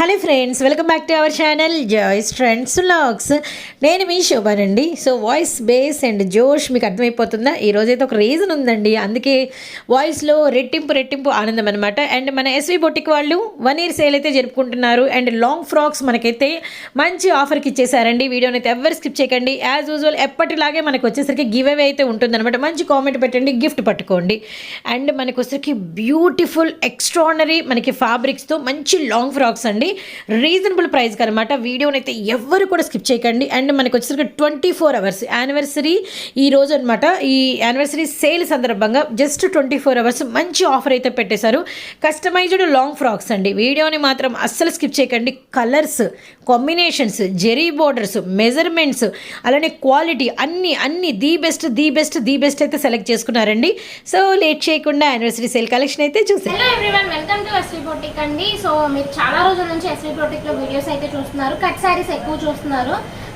Hello friends welcome back to our channel Joy's friends logs నేను మీ శోభానండి. So voice base and జోష్ మీకు అర్థమైపోతుందా? ఈ రోజైతే ఒక రీజన్ ఉందండి. అందుకే వాయిస్లో రెట్టింపు రెట్టింపు ఆనందం అనమాట అండ్ మన ఎస్వి బొట్టిక్ వాళ్ళు వన్ ఇయర్ సేల్ అయితే జరుపుకుంటున్నారు. అండ్ లాంగ్ ఫ్రాక్స్ మనకైతే మంచి ఆఫర్కి ఇచ్చేసారండి. వీడియోని అయితే ఎవరు స్కిప్ చేయకండి. యాజ్ యూజువల్ ఎప్పటిలాగే మనకు వచ్చేసరికి గివ్ అవే అయితే ఉంటుందన్నమాట. మంచి కామెంట్ పెట్టండి గిఫ్ట్ పట్టుకోండి. అండ్ మనకు వచ్చేసరికి బ్యూటిఫుల్ ఎక్స్ట్రానరీ మనకి ఫ్యాబ్రిక్స్తో మంచి లాంగ్ ఫ్రాక్స్ అండి. రీజనబుల్ ప్రైస్కి అనమాట వీడియోని అయితే ఎవ్వరు కూడా స్కిప్ చేయకండి. అండ్ మనకి వచ్చేసరికి ట్వంటీ ఫోర్ అవర్స్ యానివర్సరీ ఈ రోజు అనమాట ఈ యానివర్సరీ సేల్ సందర్భంగా జస్ట్ ట్వంటీ ఫోర్ అవర్స్ మంచి ఆఫర్ అయితే పెట్టేశారు. కస్టమైజ్డ్ లాంగ్ ఫ్రాక్స్ అండి. వీడియోని మాత్రం అస్సలు స్కిప్ చేయకండి. Colours combinations zari borders measurements అలానే క్వాలిటీ అన్ని అన్ని the best the best the best అయితే సెలెక్ట్ చేసుకున్నారండి. సో లేట్ చేయకుండా యానివర్సరీ సేల్ కలెక్షన్ అయితే చూసారు hello everyone welcome to SV boutique అండి. సో మీరు చాలా రోజుల నుంచి ఎస్వీ లో వీడియోస్ అయితే చూస్తున్నారు. కట్ శారీస్ ఎక్కువ చూస్తున్నారు.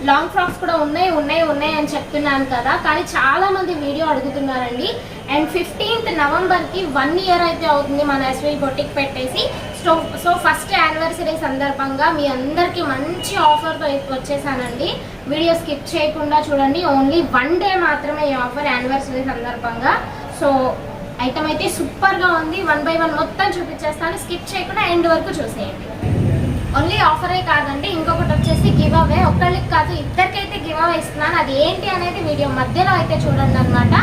లాంగ్ ఫ్రాక్స్ కూడా ఉన్నాయి ఉన్నాయి ఉన్నాయి అని చెప్తున్నాను కదా. కానీ చాలా మంది వీడియో అడుగుతున్నారండి. అండ్ ఫిఫ్టీన్త్ నవంబర్కి వన్ ఇయర్ అయితే అవుతుంది మన ఎస్వీ బొటిక్ పెట్టేసి. సో సో ఫస్ట్ యానివర్సరీ సందర్భంగా మీ అందరికి మంచి ఆఫర్తో వచ్చేసానండి. వీడియో స్కిప్ చేయకుండా చూడండి. ఓన్లీ వన్ డే మాత్రమే ఈ ఆఫర్ యానివర్సరీ సందర్భంగా. సో ఐటమ్ అయితే సూపర్గా ఉంది. వన్ బై వన్ మొత్తం చూపించేస్తాను. స్కిప్ చేయకుండా ఎండ్ వరకు చూసేయండి. ఓన్లీ ఆఫరే కాదండి ఇంకొకటి వచ్చేసి గివ్ అవే ఒక్కళ్ళకి కాదు ఇద్దరికైతే గివ్ అవే ఇస్తున్నాను. అది ఏంటి అనేది వీడియో మధ్యలో అయితే చూడండి అనమాట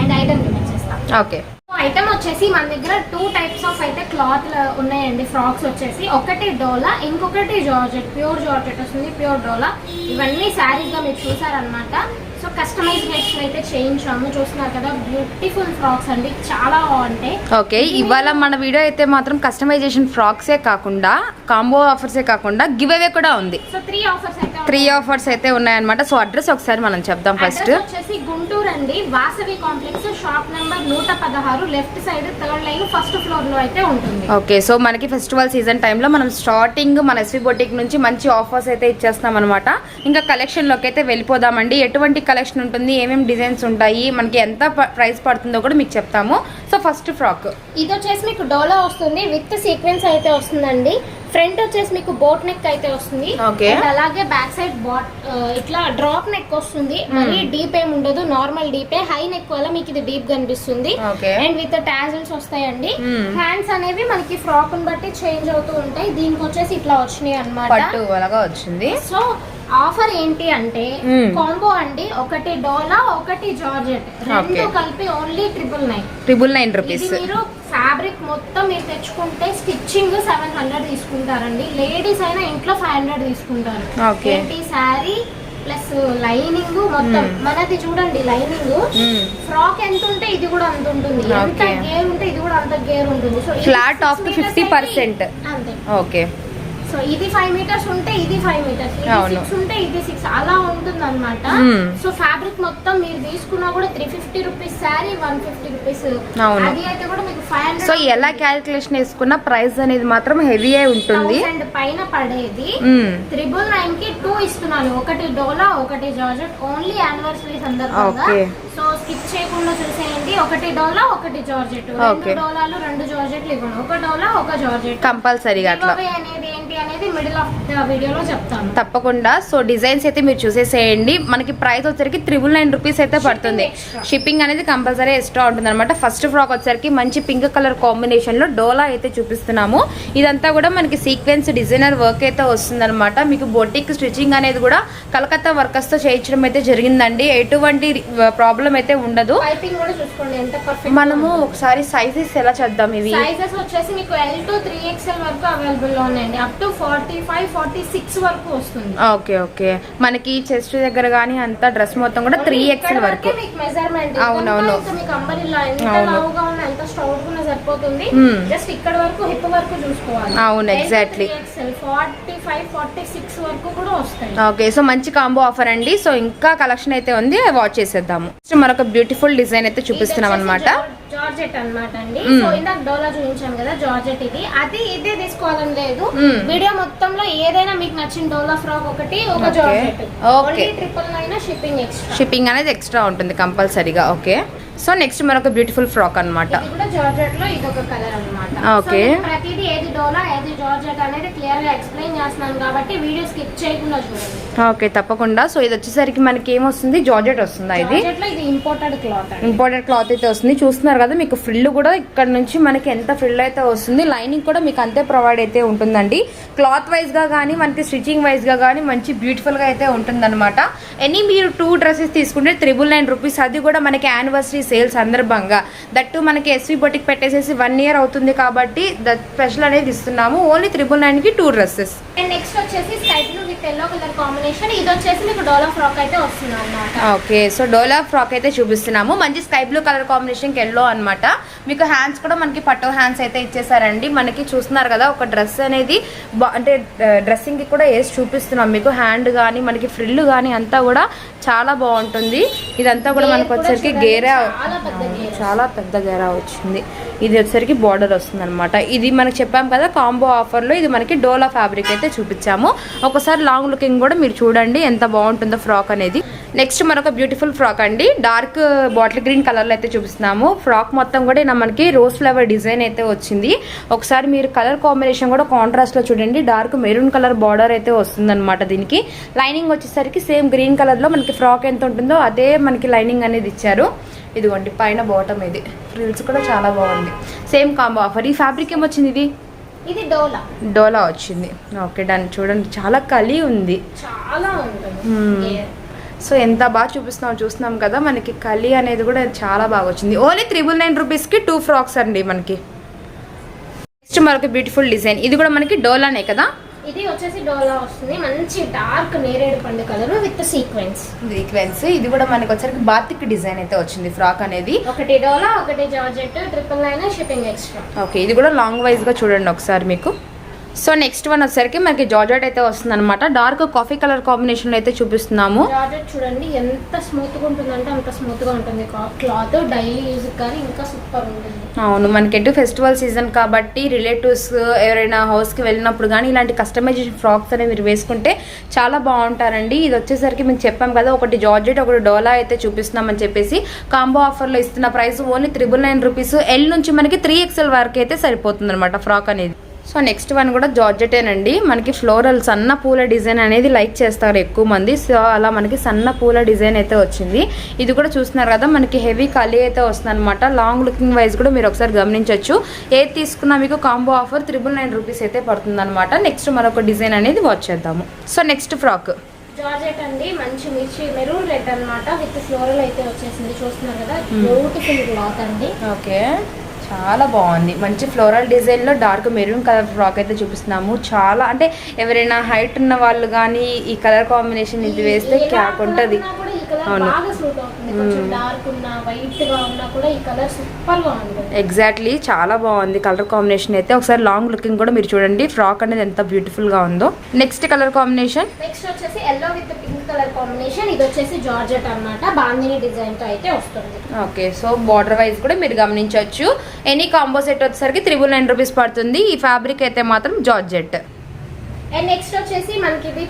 అండ్ ఐటమ్ చూపించేస్తాను ఓకే. ఐటమ్ వచ్చేసి మన దగ్గర టూ టైప్స్ ఆఫ్ అయితే క్లాత్ ఉన్నాయండి. ఫ్రాక్స్ వచ్చేసి. ఒకటి డోలా ఇంకొకటి జార్జెట్ ప్యూర్ జార్జెట్ వస్తుంది ప్యూర్ డోలా ఇవన్నీ శారీస్గా మీరు చూసారనమాట సో కస్టమైజేషన్ అయితే చేయించాము. చూస్తున్నారు కదా బ్యూటిఫుల్ ఫ్రాక్స్ అండి. చాలా బాగుంటాయి. ఓకే ఇవాళ మన వీడియో అయితే మాత్రం కస్టమైజేషన్ ఫ్రాక్సే కాకుండా కాంబో ఆఫర్సే కాకుండా గివ్ అవే కూడా ఉంది. సో త్రీ ఆఫర్స్ అయితే త్రీ ఆఫర్స్ అయితే ఉన్నాయన్నమాట. సో అడ్రస్ ఒకసారి మనం చెప్దాం ఫస్ట్ వచ్చేసి గుంటూరు అండి. వాసవి కాంప్లెక్స్ షాప్ నెంబర్ నూట పదహారు left side third line first ఫ్లోర్లో అయితే ఉంటుంది. ఓకే సో మనకి ఫెస్టివల్ సీజన్ టైంలో మనం స్టార్టింగ్ మన ఎస్వి బొటిక్ నుంచి మంచి ఆఫర్స్ అయితే ఇచ్చేస్తాం అనమాట ఇంకా కలెక్షన్లోకి అయితే వెళ్ళిపోదామండి. ఎటువంటి కలెక్షన్ ఉంటుంది ఏమేమి డిజైన్స్ ఉంటాయి మనకి ఎంత ప్రైస్ పడుతుందో కూడా మీకు చెప్తాము. So first frock. ఇది వచ్చేసి మీకు డోలా వస్తుంది విత్ సీక్వెన్స్ అయితే వస్తుందండి. ఫ్రంట్ వచ్చేసి మీకు బోట్ నెక్ అయితే వస్తుంది. అలాగే బ్యాక్ సైడ్ బాట్ ఇట్లా డ్రాప్ నెక్ వస్తుంది. మరీ డీప్ ఏమి ఉండదు నార్మల్ డీపే. హై నెక్ వల్ల మీకు ఇది డీప్ కనిపిస్తుంది. అండ్ విత్ టాజల్స్ వస్తాయండి. Hmm. హ్యాండ్స్ అనేవి మనకి ఫ్రాక్ బట్టి చేంజ్ అవుతూ ఉంటాయి. దీనికి వచ్చేసి ఇట్లా వచ్చినాయి అలాగా వచ్చింది. సో ఆఫర్ ఏంటి అంటే. కాంబో అండి ఒకటి డోలా ఒకటి జార్జెట్. రెండు. కలిపి only triple nine triple nine rupees మీరు ఫ్యాబ్రిక్ మొత్తం మీరు తెచ్చుకుంటే స్టిచ్చింగ్ సెవెన్ హండ్రెడ్ తీసుకుంటారండి. లేడీస్ అయినా ఇంట్లో ఫైవ్ హండ్రెడ్ తీసుకుంటారు. ఏంటి శారీ ప్లస్ లైనింగ్ మొత్తం. మనది చూడండి లైనింగ్ ఫ్రాక్ ఎంత ఉంటే ఇది కూడా అంత ఉంటుంది. ఎంత. గేర్ ఉంటే ఇది కూడా అంత గేర్ ఉంటుంది. So Flat of the 50%. అంతే. ఓకే. సో ఇది ఫైవ్ మీటర్స్ ఉంటే ఇది ఫైవ్ మీటర్స్. సిక్స్ ఉంటే ఇది సిక్స్ అలా ఉంటుంది అనమాట. సో ఫ్యాబ్రిక్ మొత్తం మీరు తీసుకున్నా కూడా three fifty rupees sari one fifty rupees. అది అయితే కూడా మీకు ఫైవ్ సో ఎలా క్యాలిక్యులేషన్ వేసుకున్న ప్రైస్ అనేది మాత్రం హెవీ అయి ఉంటుంది పైన పడేది. త్రిబుల్ నైన్కి టూ ఇస్తున్నాను ఒకటి డోలా ఒకటి జార్జెట్ ఓన్లీ యానివర్సరీ సందర్భంగా. సో స్కిప్ చేయకుండా చూసేయండి. ఒకటి డోలా ఒకటి జార్జెట్. రెండు డోలాలు రెండు జార్జెట్లు ఇవ్వండి. ఒక డోలా ఒక జార్జెట్. కంపల్సరీగా అట్లా. Giveaway అనేది ఏంటి అనేది మిడిల్ ఆఫ్ ద వీడియోలో చెప్తాను. తప్పకుండా. సో డిజైన్స్ అయితే మీరు చూసేసేయండి. మనకి ప్రైస్ వచ్చరికి త్రిబుల్ నైన్ రూపీస్ అయితే పడుతుంది. షిప్పింగ్ అనేది కంపల్సరీ ఎక్స్ట్రా ఉంటుంది అనమాట ఫస్ట్ ఫ్రాక్ వచ్చరికి మంచి పింక్ కలర్ కాంబినేషన్లో డోలా అయితే చూపిస్తున్నాము. ఇదంతా కూడా మనకి సీక్వెన్స్ డిజైనర్ వర్క్ అయితే వస్తుంది మీకు బొటిక్ స్టిచ్చింగ్ అనేది కూడా కలకత్తా వర్కర్స్తో చేయించడం అయితే జరిగిందండి. ఎటువంటి ప్రాబ్లం అయితే ఉండదు. మనము ఒకసారి సైజెస్ ఎలా చేద్దాం ఇవి? సైజెస్ వచ్చేసి మీకు ఎల్ టు త్రీ ఎక్స్ఎల్ వరకు అవైలబుల్లో ఉన్నాయండి. Up to forty five forty six వరకు వస్తుంది. ఓకే ఓకే మనకి చెస్ట్ దగ్గర కానీ అంతా డ్రెస్ మొత్తం కూడా త్రీ ఎక్స్ఎల్ వరకు మెజర్మెంట్ అవునవును. మీకు అంబరిల్లా ఎంత అవును. లావుగా ఉన్నా ఎంత స్టౌట్ ఉన్నా సరిపోతుంది. Hmm. జస్ట్ ఇక్కడ వరకు హిప్ వరకు చూసుకోవాలి. అవును, exactly. Forty five forty six వరకు కూడా వస్తాయి. ఓకే సో మంచి కాంబో ఆఫర్ అండి. సో ఇంకా కలెక్షన్ అయితే ఉంది. వాచ్ చేసేద్దాము. మరొక బ్యూటిఫుల్ డిజైన్ అయితే చూపిస్తున్నాం అనమాట జార్జెట్ అన్నమాట అండి. సో ఇందాక డోలా చూపించాం కదా జార్జెట్ ఇది అది ఇదే తీసుకోవాలని లేదు. వీడియో మొత్తంలో ఏదైనా మీకు నచ్చిన డోలా ఫ్రాక్ ఒకటి ఒక. Georgette. Only triple nine shipping extra shipping అనేది ఎక్స్ట్రా ఉంటుంది కంపల్సరీగా ఓకే సో నెక్స్ట్ మరొక బ్యూటిఫుల్ ఫ్రాక్ అనమాట Okay. ప్రతిదీ ఏది డోలా ఏది జార్జెట్ అనేది క్లియర్గా ఎక్స్ప్లెయిన్ చేస్తున్నాను కాబట్టి వీడియో స్కిప్ చేయకుండా చూడండి. ఓకే తప్పకుండా. సో ఇది వచ్చేసరికి మనకి ఏమొస్తుంది జార్జెట్ వస్తుందా ఇది? ఇంపోర్టెడ్ క్లాత్ అండి. ఇంపార్టెంట్ క్లాత్ అయితే వస్తుంది. చూస్తున్నారు కదా మీకు ఫ్రిల్ కూడా ఇక్కడ నుంచి మనకి ఎంత ఫ్రిల్ అయితే వస్తుంది లైనింగ్ కూడా మీకు అంతే ప్రొవైడ్ అయితే ఉంటుందండి. క్లాత్ వైజ్గా కానీ మనకి స్టిచ్చింగ్ వైజ్గా కానీ మంచి బ్యూటిఫుల్గా అయితే ఉంటుందన్నమాట. ఎనీ మీరు టూ డ్రెస్సెస్ తీసుకుంటే త్రిబుల్ నైన్ రూపీస్ అది కూడా మనకి యానివర్సరీ సేల్ సందర్భంగా. దట్టు మనకి ఎస్వి బొటిక్ పెట్టేసేసి వన్ ఇయర్ అవుతుంది కాబట్టి దట్ స్పెషల్ అనేది ఇస్తున్నాము. ఓన్లీ త్రిబుల్ నైన్కి టూ డ్రెస్సెస్ అండ్ నెక్స్ట్ వచ్చేసి sky blue with yellow colour combination ఇది వచ్చేసి మీకు డోలా ఫ్రాక్ అయితే వస్తుంది అనమాట ఓకే సో డోలా ఫ్రాక్ అయితే చూపిస్తున్నాము. మంచి sky blue colour combination yellow అన్నమాట. మీకు హ్యాండ్స్ కూడా మనకి పట్టు హ్యాండ్స్ అయితే ఇచ్చేసారండి. మనకి చూస్తున్నారు కదా ఒక డ్రెస్ అనేది అంటే డ్రెస్సింగ్కి కూడా వేసి చూపిస్తున్నాం. మీకు హ్యాండ్ కానీ మనకి ఫ్రిల్ కానీ అంతా కూడా చాలా బాగుంటుంది. ఇదంతా కూడా మనకు వచ్చేసరికి గేరా చాలా పెద్ద గేరా. వచ్చింది ఇది వచ్చేసరికి బార్డర్ వస్తుంది అనమాట ఇది మనకి చెప్పాం కదా కాంబో ఆఫర్లో ఇది మనకి డోలా ఫ్యాబ్రిక్ అయితే చూపించాము. ఒకసారి లాంగ్ లుకింగ్ కూడా మీరు చూడండి ఎంత బాగుంటుందో ఫ్రాక్ అనేది. నెక్స్ట్ మరొక బ్యూటిఫుల్ ఫ్రాక్ అండి. డార్క్ బాటిల్ గ్రీన్ కలర్లో అయితే చూపిస్తున్నాము. ఫ్రాక్ మొత్తం కూడా ఇలా మనకి రోజ్ ఫ్లవర్ డిజైన్ అయితే వచ్చింది. ఒకసారి మీరు కలర్ కాంబినేషన్ కూడా కాంట్రాస్ట్లో చూడండి. డార్క్ మెరూన్ కలర్ బార్డర్ అయితే వస్తుందన్నమాట దీనికి. లైనింగ్ వచ్చేసరికి సేమ్ గ్రీన్ కలర్లో మనకి ఫ్రాక్ ఎంత ఉంటుందో అదే మనకి లైనింగ్ అనేది ఇచ్చారు. ఇదిగోండి పైన బాటమ్ ఇది. ఫ్రిల్స్ కూడా చాలా బాగుంది. సేమ్ కాంబో ఆఫర్ ఈ ఫ్యాబ్రిక్ ఏమొచ్చింది ఇది? ఇది డోలా. డోలా వచ్చింది. ఓకే దాన్ని చూడండి చాలా కలి ఉంది. చాలా ఉంటుంది. Hmm. సో ఎంత బాగా చూపిస్తున్నాం చూస్తున్నాం కదా మనకి కలి అనేది కూడా చాలా బాగా వచ్చింది. ఓన్లీ త్రిబుల్ నైన్ రూపీస్కి టూ ఫ్రాక్స్ అండి మనకి. నెక్స్ట్ మరొక బ్యూటిఫుల్ డిజైన్ ఇది కూడా మనకి డోలానే కదా? ఇది వచ్చేసి డోలా వస్తుంది. మంచి డార్క్ నేరేడు పండు కలర్ విత్ సీక్వెన్స్. సీక్వెన్స్. ఇది కూడా మనకి వచ్చరికి బాతిక్ డిజైన్ అయితే వచ్చింది ఫ్రాక్ అనేది. ఒకటి డోలా ఒకటి georgette triple nine shipping extra. Okay ఇది కూడా లాంగ్ వైజ్గా చూడండి ఒకసారి మీకు. సో నెక్స్ట్ వన్ వచ్చేసరికి మనకి జార్జెట్ అయితే వస్తుంది అనమాట డార్క్ కాఫీ కలర్ కాంబినేషన్లో అయితే చూపిస్తున్నాము. జార్జెట్ చూడండి ఎంత స్మూత్గా ఉంటుందంటే అంత స్మూత్గా ఉంటుంది క్లాత్ డైలీ యూజ్ కానీ ఇంకా సూపర్ ఉంటుంది. అవును మనకి ఎటు ఫెస్టివల్ సీజన్ కాబట్టి రిలేటివ్స్ ఎవరైనా హౌస్కి వెళ్ళినప్పుడు కానీ ఇలాంటి కస్టమైజేషన్ ఫ్రాక్స్ అనేవి మీరు వేసుకుంటే చాలా బాగుంటారండి. ఇది వచ్చేసరికి మీకు చెప్పాం కదా ఒకటి జార్జెట్ ఒకటి డోలా అయితే చూపిస్తున్నామని చెప్పేసి కాంబో ఆఫర్లో ఇస్తున్న price only triple nine rupees. L నుంచి మనకి త్రీ ఎక్స్ఎల్ వరకు అయితే సరిపోతుంది అనమాట ఫ్రాక్ అనేది. సో నెక్స్ట్ వన్ కూడా జార్జెటేనండి. మనకి ఫ్లోరల్ సన్న పూల డిజైన్ అనేది లైక్ చేస్తారు ఎక్కువ మంది. సో అలా మనకి సన్న పూల డిజైన్ అయితే వచ్చింది. ఇది కూడా చూస్తున్నారు కదా మనకి హెవీ కలీ అయితే వస్తుంది అనమాట లాంగ్ లుకింగ్ వైజ్ కూడా మీరు ఒకసారి గమనించవచ్చు ఏది తీసుకున్నా మీకు combo offer triple nine rupees అయితే పడుతుంది అనమాట నెక్స్ట్ మరొక డిజైన్ అనేది వాచ్ చేద్దాము. So next frock. జార్జెట్ అండి మంచి మిర్చి మెరూన్ రెడ్ అన్నమాట. విత్ ఫ్లోరల్ అయితే వచ్చేసింది. చూస్తున్నారు కదా బ్యూటిఫుల్ క్లాత్ అండి. ఓకే. చాలా బాగుంది. మంచి ఫ్లోరల్ డిజైన్లో డార్క్ మెరూన్ కలర్ ఫ్రాక్ అయితే చూపిస్తున్నాము. చాలా అంటే ఎవరైనా హైట్ ఉన్న వాళ్ళు కానీ ఈ కలర్ కాంబినేషన్ ఇది వేస్తే క్యాక్ ఉంటుంది. అవును. ఎగ్జాక్ట్లీ చాలా బాగుంది కలర్ కాంబినేషన్ అయితే. ఒకసారి లాంగ్ లుకింగ్ కూడా మీరు చూడండి. ఫ్రాక్ అనేది ఎంత బ్యూటిఫుల్గా ఉందో. నెక్స్ట్ కలర్ కాంబినేషన్ నెక్స్ట్ వచ్చేసి ఎల్లో విత్ కలర్ కాంబినేషన్ ఇది వచ్చేసి జార్జెట్ అన్నమాట. బాందిని డిజైన్తో అయితే వస్తుంది. ఓకే సో బార్డర్ వైజ్ కూడా మీరు గమనించవచ్చు. ఎనీ కాంబో సెట్ వచ్చేసరికి త్రిబుల్ నైన్ రూపీస్ పడుతుంది. ఈ ఫ్యాబ్రిక్ అయితే మాత్రం జార్జెట్. అండ్ నెక్స్ట్ వచ్చేసి మనకి ఇది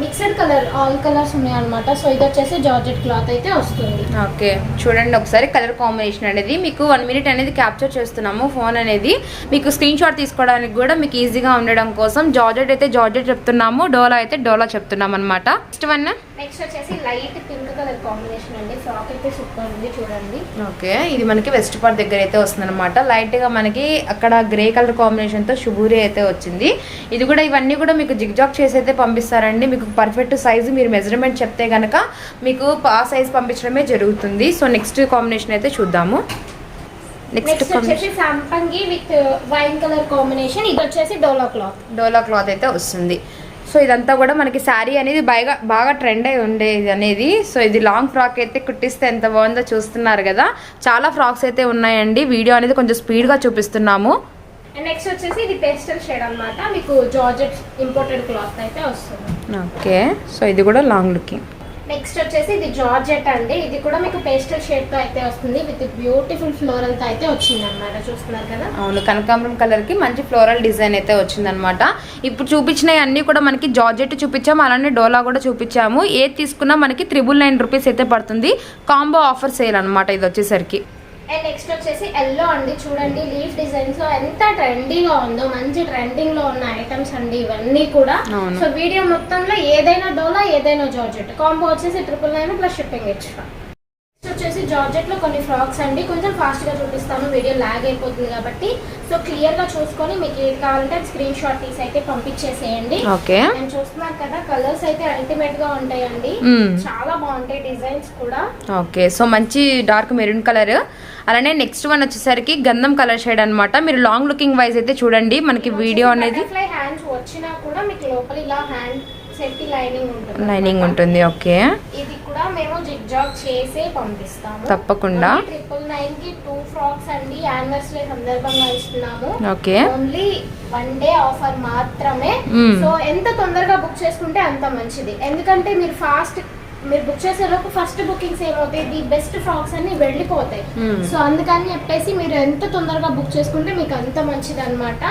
మిక్స్డ్ కలర్ ఆల్ కలర్స్ ఉన్నాయి అనమాట సో ఇది వచ్చేసి జార్జెట్ క్లాత్ అయితే వస్తుంది. ఓకే. చూడండి ఒకసారి కలర్ కాంబినేషన్ అనేది. మీకు వన్ మినిట్ అనేది క్యాప్చర్ చేస్తున్నాము ఫోన్ అనేది. మీకు స్క్రీన్ షాట్ తీసుకోవడానికి కూడా మీకు ఈజీగా ఉండడం కోసం జార్జెట్ అయితే జార్జెట్ చెప్తున్నాము డోలా అయితే డోలా చెప్తున్నాం అనమాట నెక్స్ట్ వన్ నెక్స్ట్ వచ్చేసి లైట్ పింక్ కలర్ కాంబినేషన్ అండి. ఫ్రాక్ అయితే సూపర్ ఉంది చూడండి. ఓకే ఇది మనకి వెస్ట్ పార్ట్ దగ్గర అయితే వస్తుంది అనమాట లైట్గా మనకి అక్కడ గ్రే కలర్ కాంబినేషన్తో షుబూరి అయితే వచ్చింది. ఇది కూడా ఇవన్నీ కూడా మీకు జిగ్జాగ్ చేసి అయితే పంపిస్తారండి. మీకు పర్ఫెక్ట్ సైజు మీరు మెజర్మెంట్ చెప్తే కనుక మీకు ఆ సైజ్ పంపించడమే జరుగుతుంది. సో నెక్స్ట్ కాంబినేషన్ అయితే చూద్దాము. నెక్స్ట్ నెక్స్ట్ వచ్చేసి సాంపంగి విత్ వైన్ కలర్ కాంబినేషన్ ఇది వచ్చేసి డోలా క్లాత్ డోలా క్లాత్ అయితే వస్తుంది. సో ఇదంతా కూడా మనకి శారీ అనేది బాగా బాగా ట్రెండ్ అయి ఉండేది అనేది. సో ఇది లాంగ్ ఫ్రాక్ అయితే కుట్టిస్తే ఎంత బాగుందో చూస్తున్నారు కదా. చాలా ఫ్రాక్స్ అయితే ఉన్నాయండి. వీడియో అనేది కొంచెం స్పీడ్గా చూపిస్తున్నాము. అండ్ నెక్స్ట్ వచ్చేసి ఇది పేస్టల్ షేడ్ అన్నమాట. మీకు జార్జెట్ ఇంపోర్టెడ్ క్లాత్ అయితే వస్తుంది. ఓకే. సో ఇది కూడా లాంగ్ లుకింగ్ నెక్స్ట్ వచ్చేసి ఇది జార్జెట్ అండి. ఇది కూడా మీకు పేస్టల్ షేడ్తో అయితే వస్తుంది. విత్ బ్యూటిఫుల్ ఫ్లోరల్తో అయితే వచ్చింది అనమాట చూస్తున్నారు కదా? అవును కనకాంబరం కలర్కి మంచి ఫ్లోరల్ డిజైన్ అయితే వచ్చిందనమాట ఇప్పుడు చూపించినవి అన్ని కూడా మనకి జార్జెట్ చూపించాము. అలానే డోలా కూడా చూపించాము. ఏది తీసుకున్నా మనకి త్రిబుల్ నైన్ రూపీస్ అయితే పడుతుంది. కాంబో ఆఫర్ సేల్ అనమాట ఇది వచ్చేసరికి. అండ్ నెక్స్ట్ వచ్చేసి ఎల్లో అండి. చూడండి లీఫ్ డిజైన్స్లో ఎంత ట్రెండీగా ఉందో మంచి ట్రెండింగ్లో ఉన్న ఐటమ్స్ అండి ఇవన్నీ కూడా. సో వీడియో మొత్తంలో ఏదైనా డోలా ఏదైనా జార్జెట్ కాంబో వచ్చేసి triple nine plus shipping extra next వచ్చేసి జార్జెట్లో కొన్ని ఫ్రాక్స్ అండి. కొంచెం ఫాస్ట్గా చూపిస్తాను. వీడియో లాగ్ అయిపోతుంది కాబట్టి. సో క్లియర్గా చూసుకొని మీకు ఏది కావాలంటే స్క్రీన్ షాట్ తీసి అయితే పంపించేసేయండి. ఓకే. నేను చూస్తున్నారు కదా కలర్స్ అయితే అల్టిమేట్గా ఉంటాయండి. చాలా బాగుంటాయి డిజైన్స్ కూడా. ఓకే. సో మంచి డార్క్ మెరూన్ కలర్ అలానే నెక్స్ట్ వన్ వచ్చేసరికి గంధం కలర్ షేడ్ అన్నమాట. మీరు లాంగ్ లుకింగ్ వైజ్ అయితే చూడండి మనకి వీడియో అనేది బటర్ఫ్లై హ్యాండ్స్ వచ్చినా కూడా మీకు లోపల ఇలా హ్యాండ్ లైనింగ్ ఉంటుంది. లైనింగ్ ఉంటుంది ఓకే ఇది కూడా మేము చేసే పంపిస్తాము. తప్పకుండా. ట్రిపుల్ నైన్కి టూ ఫ్రాక్స్ అండి. యానివర్సరీ సందర్భంగా ఇస్తున్నాము. Okay only one day offer మాత్రమే. సో ఎంత తొందరగా బుక్ చేసుకుంటే అంత మంచిది. ఎందుకంటే మీరు ఫాస్ట్ మీరు బుక్ చేసే లోపు ఫస్ట్ బుకింగ్స్ ఏమవుతాయి? ది బెస్ట్ ఫ్రాక్స్ అన్ని వెళ్ళిపోతాయి. సో అందుకని చెప్పేసి మీరు ఎంత తొందరగా బుక్ చేసుకుంటే మీకు అంత మంచిది అనమాట.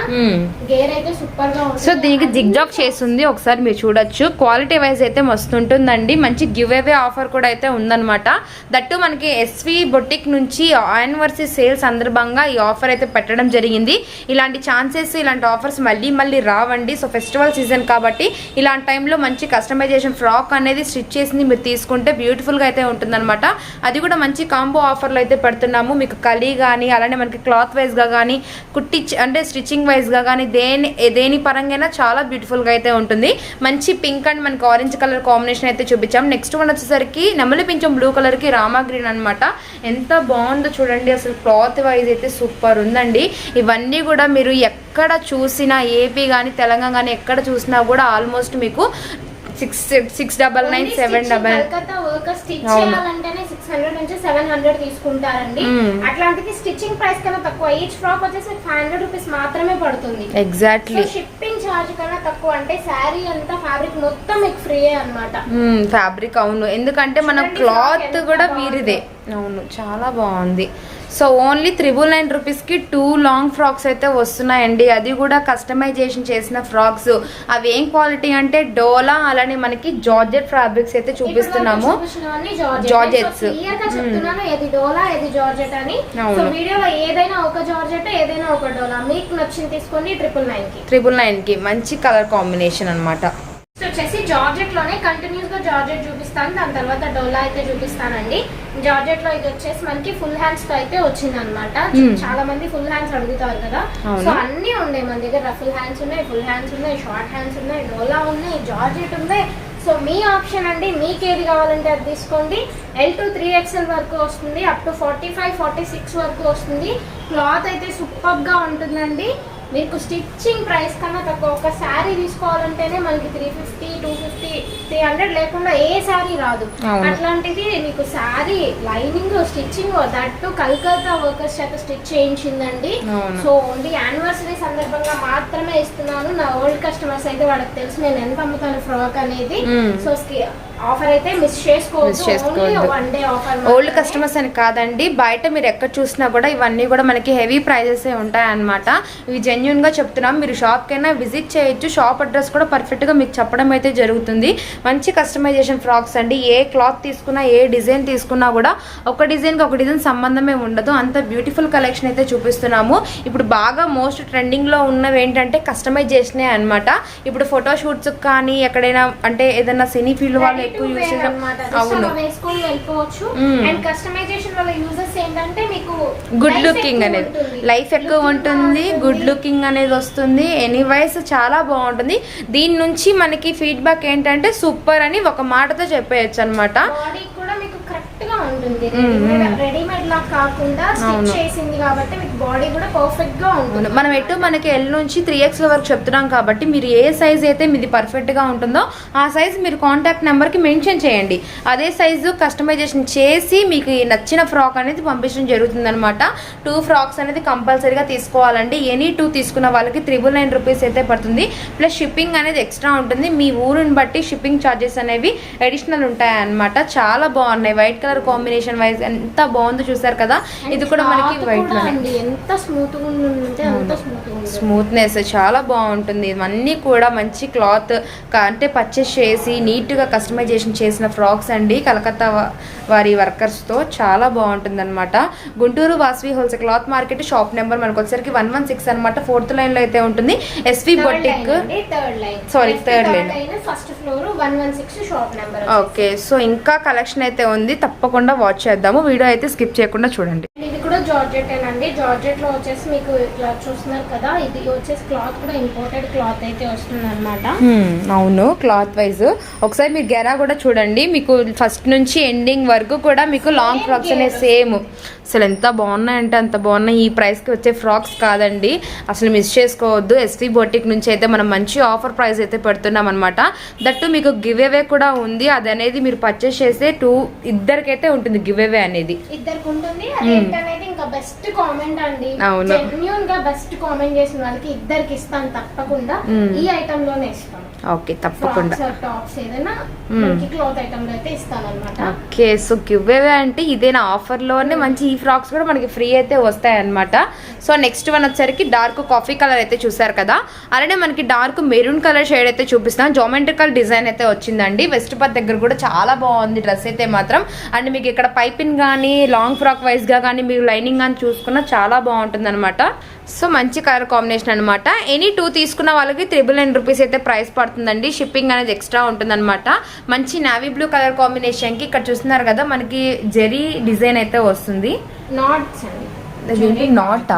గేర్ అయితే సూపర్గా సో దీనికి జిగ్ జాగ్ చేస్తుంది. ఒకసారి మీరు చూడొచ్చు. క్వాలిటీ వైజ్ అయితే మస్తు ఉంటుందండి. మంచి గివ్ అవే ఆఫర్ కూడా అయితే ఉందన్నమాట. దట్టు మనకి ఎస్వి బొటిక్ నుంచి యానివర్సరీ సేల్ సందర్భంగా ఈ ఆఫర్ అయితే పెట్టడం జరిగింది. ఇలాంటి ఛాన్సెస్ ఇలాంటి ఆఫర్స్ మళ్ళీ మళ్ళీ రావండి. సో ఫెస్టివల్ సీజన్ కాబట్టి ఇలాంటి టైంలో మంచి కస్టమైజేషన్ ఫ్రాక్ అనేది స్టిచ్ చేసింది. మీరు తీసుకుంటే బ్యూటిఫుల్గా అయితే ఉంటుందన్నమాట. అది కూడా మంచి కాంబో ఆఫర్లో అయితే పెడుతున్నాము. మీకు కలీ కానీ అలానే మనకి క్లాత్ వైజ్గా కానీ కుట్టి అంటే స్టిచ్చింగ్ వైజ్గా కానీ దేని దేని పరంగా చాలా బ్యూటిఫుల్గా అయితే ఉంటుంది. మంచి పింక్ అండ్ మనకి ఆరెంజ్ కలర్ కాంబినేషన్ అయితే చూపించాం నెక్స్ట్ వన్ వచ్చేసరికి నెమలి పింఛం బ్లూ కలర్కి రామా గ్రీన్ అనమాట ఎంత బాగుందో చూడండి. అసలు క్లాత్ వైజ్ అయితే సూపర్ ఉందండి. ఇవన్నీ కూడా మీరు ఎక్కడ చూసినా ఏపీ కానీ తెలంగాణ కానీ ఎక్కడ చూసినా కూడా ఆల్మోస్ట్ మీకు six six double nine seven double తీసుకుంటారండి. అట్లాంటిది స్టిచ్చింగ్ ప్రైస్ కన్నా తక్కువ. ఈచ్ ఫ్రాక్ వచ్చేసి ఫైవ్ హండ్రెడ్ రూపీస్ మాత్రమే పడుతుంది. ఎగ్జాక్ట్లీ షిప్పింగ్ ఛార్జ్ కన్నా తక్కువ. అంటే శారీ అంతా ఫ్యాబ్రిక్ మొత్తం మీకు ఫ్రీయే అన్నమాట. ఫ్యాబ్రిక్ అవును. ఎందుకంటే మన క్లాత్ కూడా. వీరిదే అవును చాలా బాగుంది. సో ఓన్లీ త్రిబుల్ నైన్ రూపీస్కి టూ లాంగ్ ఫ్రాక్స్ అయితే వస్తున్నాయండి. అది కూడా కస్టమైజేషన్ చేసిన ఫ్రాక్స్. అవి ఏం క్వాలిటీ అంటే డోలా అలానే మనకి జార్జెట్ ఫ్యాబ్రిక్స్ అయితే చూపిస్తున్నాము. జార్జెట్స్. క్లియర్గా చెప్తున్నాను ఏది డోలా ఏది జార్జెట్ అని. అవును. సో వీడియోలో ఏదైనా ఒక జార్జెట్ ఏదైనా ఒక డోలా. మీకు నచ్చింది తీసుకోండి ట్రిపుల్ నైన్కి మంచి కలర్ కాంబినేషన్ అనమాట వచ్చేసి జార్జెట్లోనే కంటిన్యూస్గా జార్జెట్ చూపిస్తాను. దాని తర్వాత డోలా అయితే చూపిస్తానండి. జార్జెట్లో ఇది వచ్చేసి మనకి ఫుల్ హ్యాండ్స్తో అయితే వచ్చింది అనమాట Hmm. చాలా మంది ఫుల్ హ్యాండ్స్ అడుగుతారు కదా. సో అన్ని ఉన్నాయి మన దగ్గర. ఫుల్ హ్యాండ్స్ ఉన్నాయి ఫుల్ హ్యాండ్స్ ఉన్నాయి షార్ట్ హ్యాండ్స్ ఉన్నాయి డోలా ఉన్నాయి జార్జెట్ ఉన్నాయి. సో మీ ఆప్షన్ అండి మీకు ఏది కావాలంటే అది తీసుకోండి. ఎల్ టు త్రీ ఎక్స్ఎల్ వరకు వస్తుంది up to forty five forty six వరకు వస్తుంది. క్లాత్ అయితే సూపర్గా ఉంటుందండి. మీకు స్టిచ్చింగ్ ప్రైస్ కన్నా తక్కువ ఒక శారీ తీసుకోవాలంటేనే మనకి three fifty two fifty three hundred లేకుండా ఏ శారీ రాదు. అట్లాంటిది మీకు sari lining stitching that Calcutta workers చేత స్టిచ్ చేయించిందండి. సో ఓన్లీ యానివర్సరీ సందర్భంగా మాత్రమే ఇస్తున్నాను నా ఓల్డ్ కస్టమర్స్ అయితే వాళ్ళకి తెలుసు నేను ఎంత అమ్ముతాను ఫ్రాక్ అనేది. సో ఆఫర్ అయితే మిస్ చేసుకోవద్దు ఓల్డ్ కస్టమర్స్ అని కాదండి బయట మీరు ఎక్కడ చూసినా కూడా ఇవన్నీ కూడా మనకి హెవీ ప్రైజెస్ ఉంటాయి అన్నమాట ఇవి జెన్యున్గా చెప్తున్నాం మీరు షాప్ కైనా విజిట్ చేయొచ్చు షాప్ అడ్రస్ కూడా పర్ఫెక్ట్గా మీకు చెప్పడం అయితే జరుగుతుంది. మంచి కస్టమైజేషన్ ఫ్రాక్స్ అండి ఏ క్లాత్ తీసుకున్నా ఏ డిజైన్ తీసుకున్నా కూడా ఒక డిజైన్కి ఒక డిజైన్ సంబంధమే ఉండదు. అంత బ్యూటిఫుల్ కలెక్షన్ అయితే చూపిస్తున్నాము. ఇప్పుడు బాగా మోస్ట్ ట్రెండింగ్లో ఉన్నవి ఏంటంటే కస్టమైజేషనే అన్నమాట. ఇప్పుడు ఫోటో షూట్స్ కానీ ఎక్కడైనా అంటే ఏదైనా సినీ ఫీల్డ్ వాళ్ళు ఎక్కువ అవును. వేసుకొని వెళ్ళిపోవచ్చు. మ్మ్. అండ్ కస్టమైజేషన్ వల్ల యూజెస్ ఏంటంటే మీకు గుడ్ లుకింగ్ అనేది. లైఫ్ ఎక్కువ ఉంటుంది. గుడ్ లుకింగ్ అనేది వస్తుంది. ఎనీవైస్ చాలా బాగుంటుంది. దీని నుంచి మనకి ఫీడ్బ్యాక్ ఏంటంటే సూపర్ అని ఒక మాటతో చెప్పేయచ్చు అనమాట బాడీ కూడా మీకు కరెక్ట్గా ఉంటుంది. రెడీమేడ్ లా కాకుండా స్టిచ్. చేసింది కాబట్టి మీకు బాడీ కూడా పర్ఫెక్ట్గా ఉంటుంది. మనం ఎటు మనకి ఎల్ నుంచి త్రీ ఎక్స్ వరకు చెప్తున్నాం కాబట్టి మీరు ఏ సైజ్ అయితే మీది పర్ఫెక్ట్గా ఉంటుందో ఆ సైజ్ మీరు కాంటాక్ట్ నెంబర్కి మెన్షన్ చేయండి. అదే సైజు కస్టమైజేషన్ చేసి మీకు నచ్చిన ఫ్రాక్ అనేది పంపించడం జరుగుతుంది అనమాట టూ ఫ్రాక్స్ అనేది కంపల్సరీగా తీసుకోవాలండి. ఎనీ టూ తీసుకున్న వాళ్ళకి త్రిబుల్ నైన్ రూపీస్ అయితే పడుతుంది. ప్లస్ షిప్పింగ్ అనేది ఎక్స్ట్రా ఉంటుంది. మీ ఊరిని బట్టి షిప్పింగ్ ఛార్జెస్ అనేవి అడిషనల్ ఉంటాయి అన్నమాట చాలా బాగున్నాయి. వైట్ కలర్ కాంబినేషన్ వైజ్ ఎంత బాగుందో చూసారు కదా? ఇది కూడా మనకి వైట్లోనే. ఎంత స్మూత్ స్మూత్నెస్ చాలా బాగుంటుంది. ఇవన్నీ కూడా మంచి క్లాత్ అంటే పర్చేస్ చేసి నీట్గా కస్టమైజేషన్ చేసిన ఫ్రాక్స్ అండి. కలకత్తా వారి వర్కర్స్తో చాలా బాగుంటుంది అనమాట Guntur Vasavi wholesale cloth market shop number మనకు వచ్చేసరికి వన్ వన్ సిక్స్ అనమాట ఫోర్త్ లైన్లో అయితే ఉంటుంది. SV boutique third line Sorry, third line. First floor one one six shop number okay so ఇంకా కలెక్షన్ అయితే ఉంది. తప్పకుండా వాచ్ చేద్దాము. వీడియో అయితే స్కిప్ చేయకుండా చూడండి. జార్జెట్ అండి? జార్జెట్లో వచ్చేసి మీకు ఇట్లా చూస్తున్నారు కదా ఇది వచ్చేసి క్లాత్ కూడా ఇంపోర్టెడ్ క్లాత్ అయితే వస్తుంది అనమాట అవును క్లాత్ వైజ్. ఒకసారి మీరు గెరా కూడా చూడండి మీకు ఫస్ట్ నుంచి ఎండింగ్ వరకు కూడా మీకు లాంగ్ ఫ్రాక్స్ అనే. సేమ్. అసలు ఎంత బాగున్నాయంటే అంత బాగున్నాయి. ఈ ప్రైస్కి వచ్చే ఫ్రాక్స్ కాదండి. అసలు మిస్ చేసుకోవద్దు. ఎస్వి బొటిక్ నుంచి అయితే మనం మంచి ఆఫర్ ప్రైస్ అయితే పెడుతున్నాం అనమాట దట్టు మీకు గివ్ అవే కూడా ఉంది. అది అనేది మీరు పర్చేస్ చేస్తే టూ ఇద్దరికైతే ఉంటుంది గివ్ అవే అనేది. ఇద్దరికి ఉంటుంది. ఇంకా బెస్ట్ కామెంట్ అండి. జెన్యున్గా బెస్ట్ కామెంట్ చేసిన వాళ్ళకి ఇద్దరికి ఇస్తాను తప్పకుండా. ఈ ఐటమ్లోనే ఇస్తాను ఓకే తప్పకుండా. ఓకే సో గివ్ అవే అంటే ఇదేనా ఆఫర్లోనే మంచి ఈ ఫ్రాక్స్ కూడా మనకి ఫ్రీ అయితే వస్తాయి అనమాట సో నెక్స్ట్ వన్ వచ్చరికి డార్క్ కాఫీ కలర్ అయితే చూసారు కదా? అలానే మనకి డార్క్ మెరూన్ కలర్ షేడ్ అయితే చూపిస్తాం జోమెట్రికల్ డిజైన్ అయితే వచ్చిందండి. వెస్ట్ పాత్ దగ్గర కూడా చాలా బాగుంది డ్రెస్ అయితే మాత్రం. అండ్ మీకు ఇక్కడ పైపింగ్ కానీ లాంగ్ ఫ్రాక్ వైజ్గా కానీ మీరు లైనింగ్ కానీ చూసుకున్నా చాలా బాగుంటుంది అనమాట సో మంచి కలర్ కాంబినేషన్ అనమాట ఎనీ టూ తీసుకున్న వాళ్ళకి త్రిబుల్ నైన్ రూపీస్ అయితే ప్రైస్ పడుతుందండి. షిప్పింగ్ అనేది ఎక్స్ట్రా ఉంటుందన్నమాట. మంచి నావీ బ్లూ కలర్ కాంబినేషన్కి ఇక్కడ చూస్తున్నారు కదా మనకి జెరీ డిజైన్ అయితే వస్తుంది. నాట్స్ నాటా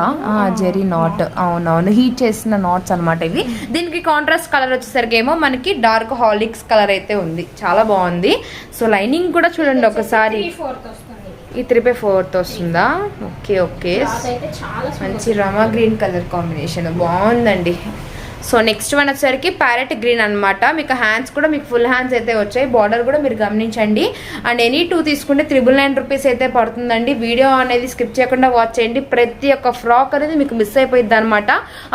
జెరీ నాట్ అవునవును. హీట్ చేసిన నాట్స్ అనమాట ఇవి. దీనికి కాంట్రాస్ట్ కలర్ వచ్చేసరికి ఏమో మనకి డార్క్ హాలిక్స్ కలర్ అయితే ఉంది. చాలా బాగుంది. సో లైనింగ్ కూడా చూడండి ఒకసారి. ఈ త్రీ బై ఫోర్త్ వస్తుందా ఓకే ఓకే మంచి రమా గ్రీన్ కలర్ కాంబినేషన్ బాగుందండి. సో నెక్స్ట్ వన్ వచ్చేసరికి ప్యారెట్ గ్రీన్ అన్నమాట. మీకు హ్యాండ్స్ కూడా మీకు ఫుల్ హ్యాండ్స్ అయితే వచ్చాయి. బార్డర్ కూడా మీరు గమనించండి. అండ్ ఎనీ టూ తీసుకుంటే త్రిబుల్ నైన్ రూపీస్ అయితే పడుతుందండి. వీడియో అనేది స్కిప్ చేయకుండా వాచ్ చేయండి. ప్రతి ఒక్క ఫ్రాక్ అనేది మీకు మిస్ అయిపోయింది అనమాట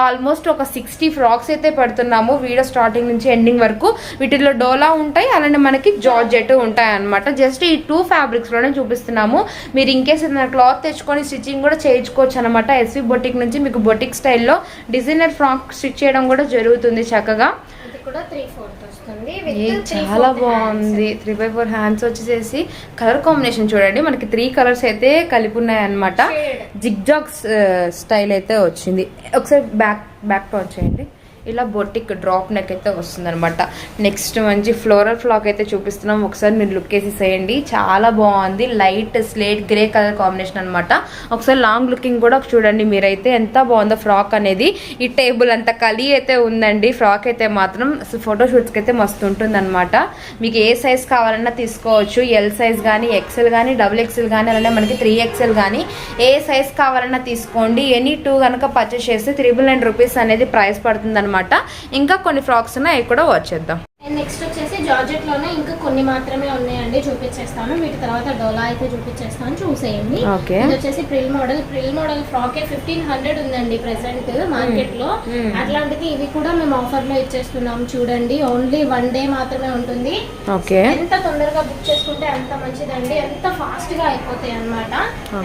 ఆల్మోస్ట్ ఒక సిక్స్టీ ఫ్రాక్స్ అయితే పెడుతున్నాము వీడియో స్టార్టింగ్ నుంచి ఎండింగ్ వరకు. వీటిలో డోలా ఉంటాయి అలానే మనకి జార్జెట్ ఉంటాయి అనమాట జస్ట్ ఈ టూ ఫ్యాబ్రిక్స్లోనే చూపిస్తున్నాము. మీరు ఇంకేస్ ఏదైనా క్లాత్ తెచ్చుకొని స్టిచ్చింగ్ కూడా చేయించుకోవచ్చు అనమాట ఎస్వి బొటిక్ నుంచి మీకు బొటిక్ స్టైల్లో డిజైనర్ ఫ్రాక్ స్టిచ్ చేయడం కూడా జరుగుతుంది చక్కగా. కూడా వస్తుంది. ఏ చాలా బాగుంది. త్రీ బై ఫోర్ హ్యాండ్స్ వచ్చేసేసి కలర్ కాంబినేషన్ చూడండి. మనకి త్రీ కలర్స్ అయితే కలిపి ఉన్నాయి అనమాట Shade. జిగ్జాగ్స్ స్టైల్ అయితే వచ్చింది. ఒకసారి బ్యాక్ బ్యాక్ టర్న్ చేయండి. ఇలా బొటిక్ డ్రాప్ నెక్ అయితే వస్తుంది అనమాట నెక్స్ట్ మంచి ఫ్లోరల్ ఫ్లాక్ అయితే చూపిస్తున్నాం. ఒకసారి మీరు లుక్ వేసేసేయండి. చాలా బాగుంది. Light slate grey colour combination అనమాట ఒకసారి లాంగ్ లుకింగ్ కూడా చూడండి మీరైతే ఎంత బాగుందో ఫ్రాక్ అనేది. ఈ టేబుల్ అంత కలి అయితే ఉందండి. ఫ్రాక్ అయితే మాత్రం ఫోటోషూట్స్కి అయితే మస్తు ఉంటుంది అనమాట మీకు ఏ సైజ్ కావాలన్నా తీసుకోవచ్చు. ఎల్ సైజ్ కానీ ఎక్సెల్ కానీ డబుల్ ఎక్సెల్ కానీ అలానే మనకి త్రీ ఎక్సెల్ కానీ ఏ సైజ్ కావాలన్నా తీసుకోండి. ఎనీ టూ కనుక పర్చేస్ చేస్తే త్రిబుల్ నైన్ రూపీస్ అనేది ప్రైస్ పడుతుంది అనమాట ఇంకా కొన్ని ఫ్రాక్స్ ఉన్నాయి అవి కూడా వచ్చేద్దాం నెక్స్ట్ వచ్చేసి జార్జెట్లోనే ఇంకా కొన్ని మాత్రమే ఉన్నాయండి చూపించేస్తాను. వీటి తర్వాత డోలా అయితే చూపించేస్తాను చూసేయండి. ఇది వచ్చేసి frill model. Frill model frock fifteen hundred ఉందండి ప్రెసెంట్ మార్కెట్లో. అట్లాంటిది ఇవి కూడా మేము ఆఫర్లో ఇచ్చేస్తున్నాం చూడండి. ఓన్లీ వన్ డే మాత్రమే ఉంటుంది. ఎంత తొందరగా బుక్ చేసుకుంటే అంత మంచిదండి. ఎంత ఫాస్ట్గా అయిపోతాయి.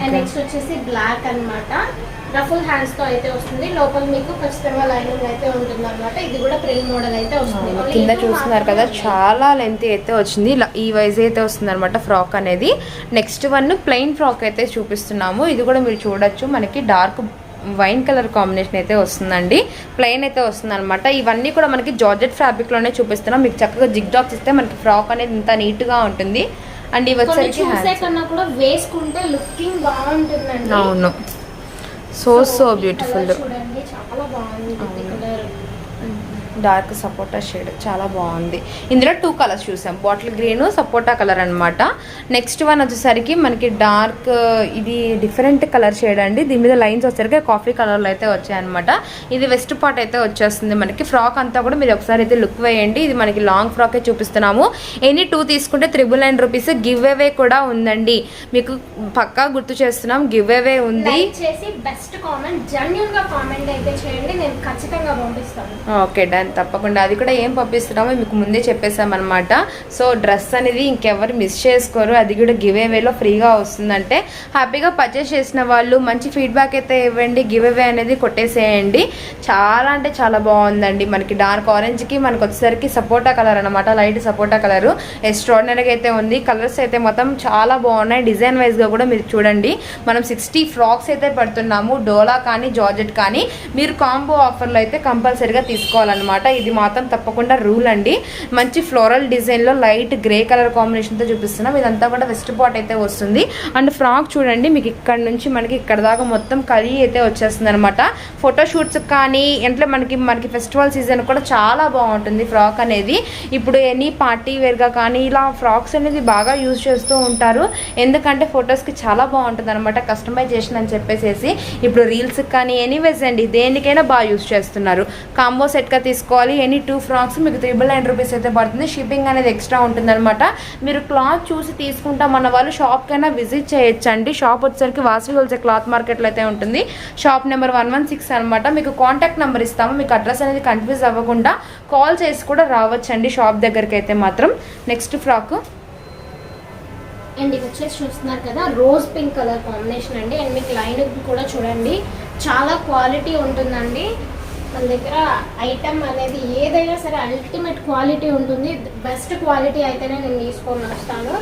అండ్ నెక్స్ట్ వచ్చేసి బ్లాక్ అన్నమాట. రఫుల్ హ్యాండ్స్తో అయితే వస్తుంది. లోపల మీకు ఖచ్చితంగా లైనింగ్ అయితే ఉంటుంది అనమాట ఇది కూడా ప్రిల్ మోడల్ అయితే వస్తుంది. కింద చూస్తున్నారు కదా చాలా లెంత్ అయితే వచ్చింది. ఈ వైజ్ అయితే వస్తుంది అనమాట ఫ్రాక్ అనేది. నెక్స్ట్ వన్ ప్లెయిన్ ఫ్రాక్ అయితే చూపిస్తున్నాము. ఇది కూడా మీరు చూడొచ్చు. మనకి డార్క్ వైన్ కలర్ కాంబినేషన్ అయితే వస్తుందండి. ప్లెయిన్ అయితే వస్తుంది అనమాట ఇవన్నీ కూడా మనకి జార్జెట్ ఫ్యాబ్రిక్లోనే చూపిస్తున్నాం. మీకు చక్కగా జిగ్ డాక్స్ ఇస్తే మనకి ఫ్రాక్ అనేది ఇంత నీట్గా ఉంటుంది. అండ్ ఇవి వచ్చేసరికి వేసుకుంటే లుకింగ్ బాగుంటుందండి. అవును. సో సో బ్యూటిఫుల్ చూడండి చాలా బాగుంది. డార్క్ సపోటా షేడ్. చాలా బాగుంది. ఇందులో టూ కలర్స్ చూసాం. బాటిల్ గ్రీన్ సపోటా కలర్ అన్నమాట. నెక్స్ట్ వన్ వచ్చేసరికి మనకి డార్క్ ఇది డిఫరెంట్ కలర్ షేడ్ అండి. దీని మీద లైన్స్ వచ్చేసరికి కాఫీ కలర్లో అయితే వచ్చాయన్నమాట. ఇది వెస్ట్ పార్ట్ అయితే వచ్చేస్తుంది మనకి. ఫ్రాక్ అంతా కూడా మీరు ఒకసారి అయితే లుక్ వేయండి. ఇది మనకి లాంగ్ ఫ్రాకే చూపిస్తున్నాము. ఎనీ టూ తీసుకుంటే triple nine rupees give away కూడా ఉందండి. మీకు పక్కా గుర్తు చేస్తున్నాం గివ్ అవే ఉంది. చేసి బెస్ట్ కామెంట్ జెన్యున్గా కామెంట్ అయితే చేయండి. నేను ఖచ్చితంగా పంపిస్తాను. Okay done. తప్పకుండా. అది కూడా ఏం పంపిస్తున్నామో మీకు ముందే చెప్పేసామన్నమాట సో డ్రెస్ అనేది ఇంకెవరు మిస్ చేసుకోరు. అది కూడా గివ్ అవేలో ఫ్రీగా వస్తుందంటే హ్యాపీగా పర్చేస్ చేసిన వాళ్ళు మంచి ఫీడ్బ్యాక్ అయితే ఇవ్వండి. గివ్ అవే అనేది కొట్టేసేయండి. చాలా అంటే చాలా బాగుందండి. మనకి డార్క్ ఆరెంజ్కి మనకు వచ్చేసరికి సపోటా కలర్ అనమాట లైట్ సపోటా కలర్. ఎక్స్ట్రాడినరీగా అయితే ఉంది. కలర్స్ అయితే మొత్తం చాలా బాగున్నాయి. డిజైన్ వైజ్గా కూడా మీరు చూడండి. మనం సిక్స్టీ ఫ్రాక్స్ అయితే పడుతున్నాము. డోలా కానీ జార్జెట్ కానీ. మీరు కాంబో ఆఫర్లో అయితే కంపల్సరీగా తీసుకోవాలన్నమాట. ఇది మాత్రం తప్పకుండా రూల్ అండి. మంచి ఫ్లోరల్ డిజైన్లో లైట్ గ్రే కలర్ కాంబినేషన్తో చూపిస్తున్నాం. ఇదంతా కూడా వెస్ట్ పాట్ అయితే వస్తుంది. అండ్ ఫ్రాక్ చూడండి మీకు ఇక్కడ నుంచి మనకి ఇక్కడ దాకా మొత్తం కలిగి అయితే వచ్చేస్తుంది అనమాట ఫోటోషూట్స్ కానీ ఇంట్లో మనకి మనకి ఫెస్టివల్ సీజన్ కూడా చాలా బాగుంటుంది ఫ్రాక్ అనేది. ఇప్పుడు ఎనీ పార్టీ వేర్గా కానీ ఇలా ఫ్రాక్స్ అనేది బాగా యూజ్ చేస్తూ ఉంటారు. ఎందుకంటే ఫొటోస్కి చాలా బాగుంటుంది అనమాట కస్టమైజేషన్ అని చెప్పేసి ఇప్పుడు రీల్స్కి కానీ ఎనీవేస్ అండి దేనికైనా బాగా యూజ్ చేస్తున్నారు. కాంబో సెట్గా తీసుకోవాలి. ఎనీ టూ ఫ్రాక్స్ మీకు త్రిబుల్ నైన్ రూపీస్ అయితే పడుతుంది. షిప్పింగ్ అనేది ఎక్స్ట్రా ఉంటుందన్నమాట. మీరు క్లాత్ చూసి తీసుకుంటాం వాళ్ళు షాప్కైనా విజిట్ చేయొచ్చండి. షాప్ వచ్చేసరికి వాసవి హోల్సేల్ క్లాత్ మార్కెట్లో అయితే ఉంటుంది. Shop number one one six అనమాట మీకు కాంటాక్ట్ నెంబర్ ఇస్తాము. మీకు అడ్రస్ అనేది కన్ఫ్యూజ్ అవ్వకుండా కాల్ చేసి కూడా రావచ్చండి షాప్ దగ్గరికి అయితే మాత్రం. నెక్స్ట్ ఫ్రాక్ అండ్ ఇది వచ్చేసి చూస్తున్నారు కదా రోజ్ పింక్ కలర్ కాంబినేషన్ అండి. అండ్ మీకు లైన్ కూడా చూడండి. చాలా క్వాలిటీ ఉంటుందండి. మన దగ్గర ఐటమ్ అనేది ఏదైనా సరే అల్టిమేట్ క్వాలిటీ ఉంటుంది. బెస్ట్ క్వాలిటీ అయితేనే నేను తీసుకొని వస్తాను.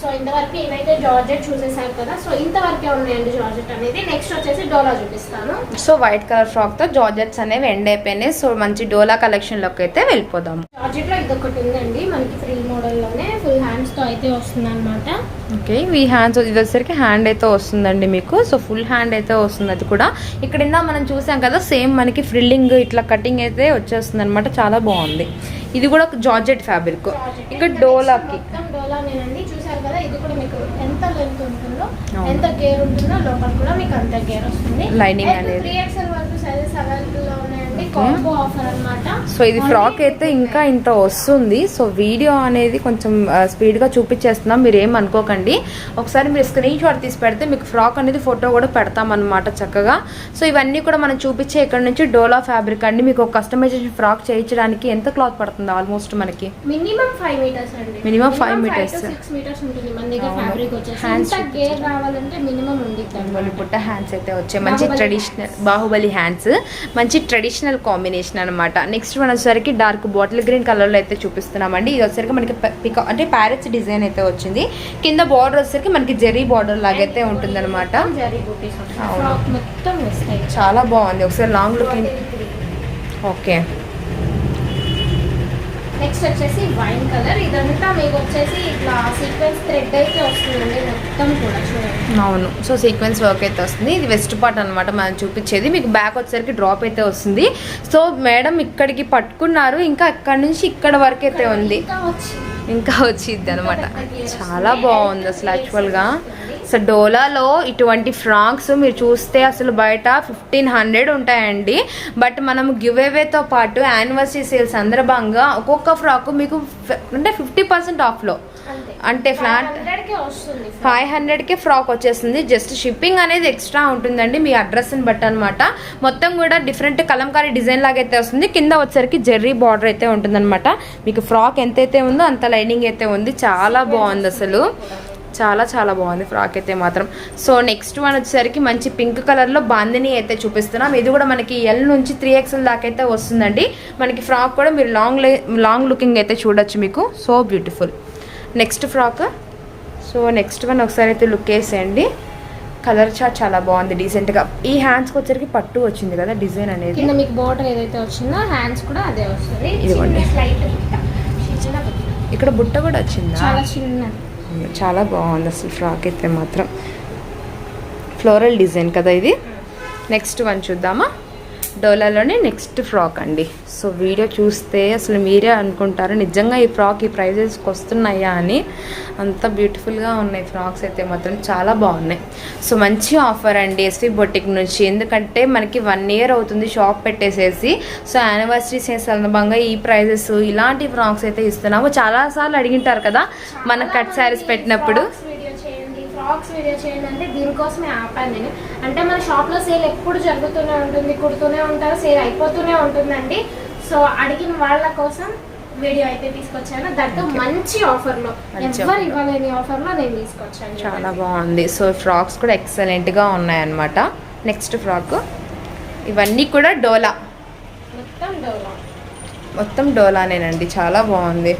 సో ఇంతవరకు ఇవైతే జార్జెట్ చూసేసారు కదా సో ఇంతవరకే ఉన్నాయండి జార్జెట్ అనేది? నెక్స్ట్ వచ్చేసి డోలా చూపిస్తాను. సో వైట్ కలర్ ఫ్రాక్తో జార్జెట్స్ అనేవి ఎండ్ అయిపోయినాయి. సో మంచి డోలా కలెక్షన్లోకి అయితే వెళ్ళిపోదాము. జార్జెట్లో ఇది ఒకటి ఉందండి. మనకి ఫ్రీ మోడల్లోనే ఫుల్ హ్యాండ్స్తో అయితే వస్తుంది అనమాట ఓకే ఈ హ్యాండ్స్ ఇది వచ్చేసరికి హ్యాండ్ అయితే వస్తుందండి మీకు. సో ఫుల్ హ్యాండ్ అయితే వస్తుంది అది కూడా. ఇక్కడ ఇందా మనం చూసాం కదా సేమ్ మనకి ఫ్రిల్లింగ్ ఇట్లా కటింగ్ అయితే వచ్చేస్తుంది అనమాట చాలా బాగుంది. ఇది కూడా జార్జెట్ ఫ్యాబ్రిక్ ఇక్కడ డోలాకి. డోలానేనండి. చూసారు కదా ఇది కూడా మీకు ఎంత లెంత్ ఉంటుందో. ఎంత గేర్ ఉంటుందో లోపల కూడా మీకు అంత గేర్ వస్తుంది అనేది. త్రీ ఎక్స్ఎల్ వరకు సైజెస్ అవైలబుల్లో సో ఇది ఫ్రాక్ అయితే ఇంకా ఇంత వస్తుంది. సో వీడియో అనేది కొంచెం స్పీడ్గా చూపించేస్తున్నాం. మీరు ఏం అనుకోకండి. ఒకసారి మీరు స్క్రీన్ షాట్ తీసి పెడితే మీకు ఫ్రాక్ అనేది ఫోటో కూడా పెడతామన్నమాట చక్కగా. సో ఇవన్నీ కూడా మనం చూపించే ఇక్కడ నుంచి డోలా ఫ్యాబ్రిక్ అండి. మీకు ఒక కస్టమైజేషన్ ఫ్రాక్ చేయించడానికి ఎంత క్లాత్ పడుతుంది ఆల్మోస్ట్ మనకి? మినిమం ఫైవ్ మీటర్స్ అండి. మీటర్స్. మినిమం ఉంది బాహుబలి పుట్ట హ్యాండ్స్ అయితే వచ్చాయి. మంచి ట్రెడిషనల్ బాహుబలి హ్యాండ్స్ మంచి ట్రెడిషనల్ కాంబినేషన్ అనమాట నెక్స్ట్ వన్ వచ్చేసరికి డార్క్ బాటిల్ గ్రీన్ కలర్లో అయితే చూపిస్తున్నామండి. ఇది వచ్చేసరికి మనకి పికా అంటే ప్యారెట్స్ డిజైన్ అయితే వచ్చింది. కింద బార్డర్ వచ్చేసరికి మనకి జెరీ బార్డర్ లాగైతే ఉంటుంది అనమాట చాలా బాగుంది. ఒకసారి లాంగ్ లుకింగ్ ఓకే నెక్స్ట్ వచ్చేసి వైన్ కలర్. ఇదంతా మీకు వచ్చేసి ఇట్లా సీక్వెన్స్ థ్రెడ్ అయితే వస్తుందండి మొత్తం కూడా చూడండి. అవును. సో సీక్వెన్స్ వర్క్ అయితే వస్తుంది. ఇది వెస్ట్ పార్ట్ అనమాట మనం చూపించేది. మీకు బ్యాక్ వచ్చేసరికి డ్రాప్ అయితే వస్తుంది. సో మేడం ఇక్కడికి పట్టుకున్నారు. ఇంకా అక్కడ నుంచి ఇక్కడ వరకు అయితే ఉంది. ఇంకా వచ్చి ఇంకా వచ్చింది అనమాట చాలా బాగుంది అసలు యాక్చువల్గా సో డోలాలో ఇటువంటి ఫ్రాక్స్ మీరు చూస్తే అసలు బయట ఫిఫ్టీన్ హండ్రెడ్ ఉంటాయండి. బట్ మనం గివ్ అవేతో పాటు యానివర్సరీ సేల్ సందర్భంగా ఒక్కొక్క ఫ్రాక్ మీకు అంటే ఫిఫ్టీ పర్సెంట్ ఆఫ్లో. అంటే ఫ్లాట్ ఫైవ్ హండ్రెడ్కే ఫ్రాక్. వచ్చేస్తుంది. జస్ట్ షిప్పింగ్ అనేది ఎక్స్ట్రా ఉంటుందండి మీ అడ్రస్ని బట్టి అనమాట మొత్తం కూడా డిఫరెంట్ కలంకారీ డిజైన్ లాగా అయితే వస్తుంది. కింద వచ్చేసరికి జెర్రీ బార్డర్ అయితే ఉంటుందన్నమాట. మీకు ఫ్రాక్ ఎంతైతే ఉందో అంత లైనింగ్ అయితే ఉంది. చాలా బాగుంది అసలు. చాలా చాలా బాగుంది ఫ్రాక్ అయితే మాత్రం. సో నెక్స్ట్ వన్ వచ్చేసరికి మంచి పింక్ కలర్లో బాందిని అయితే చూపిస్తున్నాం. ఇది కూడా మనకి ఎల్ నుంచి త్రీ ఎక్స్ఎల్ దాకా అయితే వస్తుందండి. మనకి ఫ్రాక్ కూడా మీరు లాంగ్ లాంగ్ లుకింగ్ అయితే చూడొచ్చు మీకు. So beautiful next frock. So next one ఒకసారి అయితే లుక్ వేసేయండి. కలర్ చార్ట్ చాలా బాగుంది డీసెంట్గా ఈ హ్యాండ్స్కి వచ్చరికి పట్టు వచ్చింది కదా డిజైన్ అనేది. మీకు బార్డర్ ఏదైతే వచ్చిందో హ్యాండ్స్ కూడా అదే వస్తుంది. ఇదిగోండి. ఇక్కడ బుట్ట కూడా వచ్చిందా? చాలా చిన్న. చాలా బాగుంది అసలు ఫ్రాక్ అయితే మాత్రం. ఫ్లోరల్ డిజైన్ కదా ఇది. నెక్స్ట్ వన్ చూద్దామా? డోలాలోనే నెక్స్ట్ ఫ్రాక్ అండి. సో వీడియో చూస్తే అసలు మీరే అనుకుంటారు నిజంగా ఈ ఫ్రాక్ ఈ ప్రైజెస్కి వస్తున్నాయా అని. అంత బ్యూటిఫుల్గా ఉన్నాయి ఫ్రాక్స్ అయితే మాత్రం చాలా బాగున్నాయి. సో మంచి ఆఫర్ అండి ఎస్వి బొటిక్ నుంచి. ఎందుకంటే మనకి వన్ ఇయర్ అవుతుంది షాప్ పెట్టేసేసి. సో యానివర్సరీ సందర్భంగా ఈ ప్రైజెస్ ఇలాంటి ఫ్రాక్స్ అయితే ఇస్తున్నాము. చాలాసార్లు అడిగింటారు కదా మన కట్ శారీస్ పెట్టినప్పుడు. ఫ్రాక్స్ వీడియో చేయండి అంటే దీనికోసమే ఆపాను నేను. అంటే మన షాప్లో సేల్ ఎప్పుడు జరుగుతూనే ఉంటుంది కుడుతూనే ఉంటారు సేల్ అయిపోతూనే ఉంటుందండి. సో అడిగిన వాళ్ళ కోసం వీడియో అయితే తీసుకొచ్చాను. దట్టు మంచి ఆఫర్లో మంచి ఎవరు. ఇవ్వలేని ఆఫర్లో నేను తీసుకొచ్చాను చాలా బాగుంది. సో ఫ్రాక్స్ కూడా ఎక్సలెంట్గా ఉన్నాయన్నమాట. నెక్స్ట్ ఫ్రాక్ ఇవన్నీ కూడా డోలా. మొత్తం డోలా. మొత్తం డోలానేనండి. చాలా బాగుంది.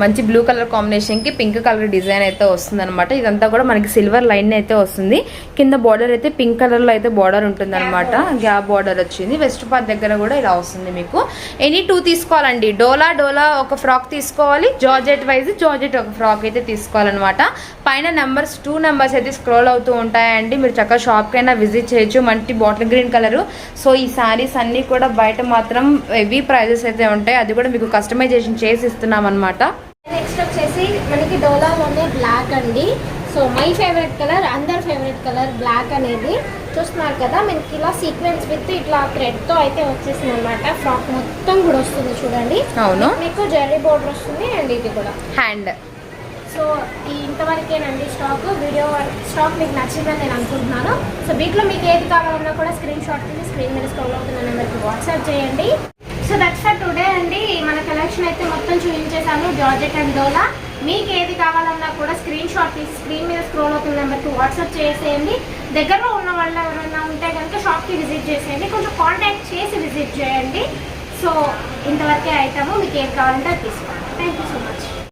మంచి బ్లూ కలర్ కాంబినేషన్కి పింక్ కలర్ డిజైన్ అయితే వస్తుంది అనమాట ఇదంతా కూడా మనకి సిల్వర్ లైన్ అయితే వస్తుంది. కింద బార్డర్ అయితే పింక్ కలర్లో అయితే బార్డర్ ఉంటుంది అనమాట గ్యాప్ బార్డర్ వచ్చింది. వెస్ట్ పార్ట్ దగ్గర కూడా ఇలా వస్తుంది మీకు. ఎనీ టూ తీసుకోవాలండి. డోలా డోలా ఒక ఫ్రాక్ తీసుకోవాలి. జార్జెట్ వైజ్ జార్జెట్ ఒక ఫ్రాక్ అయితే తీసుకోవాలన్నమాట. పైన నెంబర్స్ టూ నెంబర్స్ అయితే స్క్రోల్ అవుతూ ఉంటాయండి. మీరు చక్కగా షాప్కైనా విజిట్ చేయొచ్చు. మంచి బాటిల్ గ్రీన్ కలర్ సో ఈ శారీస్ అన్నీ కూడా బయట మాత్రం హెవీ ప్రైజెస్ అయితే ఉంటాయి. అది కూడా మీకు కస్టమైజేషన్ చేసి ఇస్తున్నాం అనమాట వచ్చేసి మనకి డోలాలోనే బ్లాక్ అండి. సో మై ఫేవరెట్ కలర్ అందరి ఫేవరెట్ కలర్ బ్లాక్ అనేది. చూస్తున్నారు కదా మనకి ఇలా సీక్వెన్స్ విత్ ఇట్లా థ్రెడ్తో అయితే వచ్చేసింది అనమాట ఫ్రాక్ మొత్తం కూడా వస్తుంది చూడండి. అవును. మీకు జెర్రీ బోర్డర్ వస్తుంది అండ్ ఇది కూడా. హ్యాండ్ సో ఈ ఇంతవరకేనండి స్టాక్ వీడియో స్టాక్ మీకు నచ్చిందని నేను అనుకుంటున్నాను. సో వీటిలో మీకు ఏది కావాలన్నా కూడా స్క్రీన్ షాట్ తీసి స్క్రీన్ మీద స్క్రోల్ అవుతున్న నెంబర్కి వాట్సాప్ చేయండి. సో దట్స్ ఫర్ టుడే అండి. మన కలెక్షన్ అయితే మొత్తం చూపించేసాను జార్జెట్ అండ్ డోలా మీకు ఏది కావాలన్నా కూడా స్క్రీన్ షాట్ తీసి స్క్రీన్ మీద స్క్రోల్ అవుతున్న నెంబర్కి వాట్సాప్ చేసేయండి. దగ్గరలో ఉన్న వాళ్ళు ఎవరైనా ఉంటే కనుక షాప్కి విజిట్ చేసేయండి. కొంచెం కాంటాక్ట్ చేసి విజిట్ చేయండి. సో ఇంతవరకే ఐటమ్ మీకు ఏది కావాలంటే తీసుకోండి. Thank you